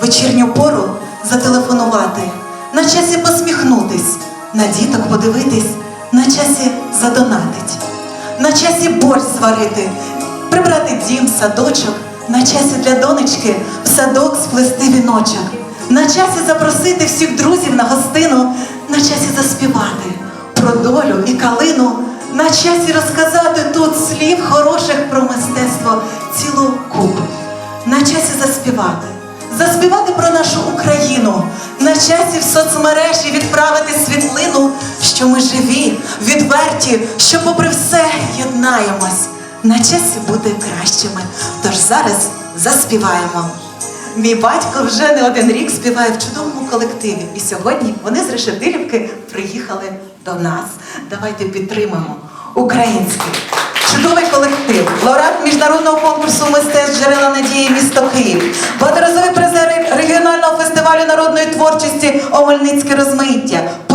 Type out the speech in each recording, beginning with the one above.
вечірню пору зателефонувати, на часі посміхнутись, на діток подивитись, на часі задонатить, на часі борщ зварити, прибрати дім, садочок, на часі для донечки в садок сплести віночок, на часі запросити всіх друзів на гостину, на часі заспівати про долю і калину, на часі розказати тут слів хороших про мистецтво цілу купу, на часі заспівати, заспівати про нашу Україну, на часі в соцмережі відправити світлину, що ми живі, відверті, що попри все єднаємось, на часі бути кращими. Тож зараз заспіваємо. Мій батько вже не один рік співає в чудовому колективі. І сьогодні вони з Решетилівки приїхали до нас. Давайте підтримаємо український чудовий колектив, лауреат міжнародного конкурсу мистецтв джерела надії місто Київ, багаторазові призери регіонального фестивалю народної творчості Омельницьке постійні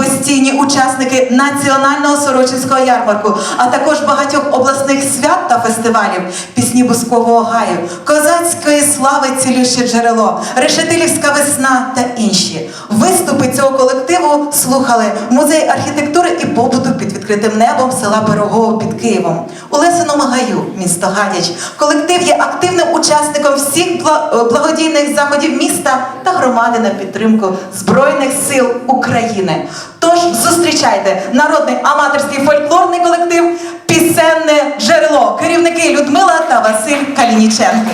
учасники національного сорочинського ярмарку, а також багатьох обласних свят та фестивалів, пісні Бускового гаю, козацької слави цілюще джерело, Решетилівська весна та інші. Виступи цього колективу слухали музей архітектури і побуту під відкритим небом села Пирогово під Києвом. У Лесиному гаю, місто Гадяч. Колектив є активним учасником всіх е, благодійних заходів міста та громади на підтримку Збройних сил України. Тож зустрічайте народний аматорський фольклорний колектив Пісенне джерело. Керівники Людмила та Василь Калініченки.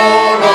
Lord.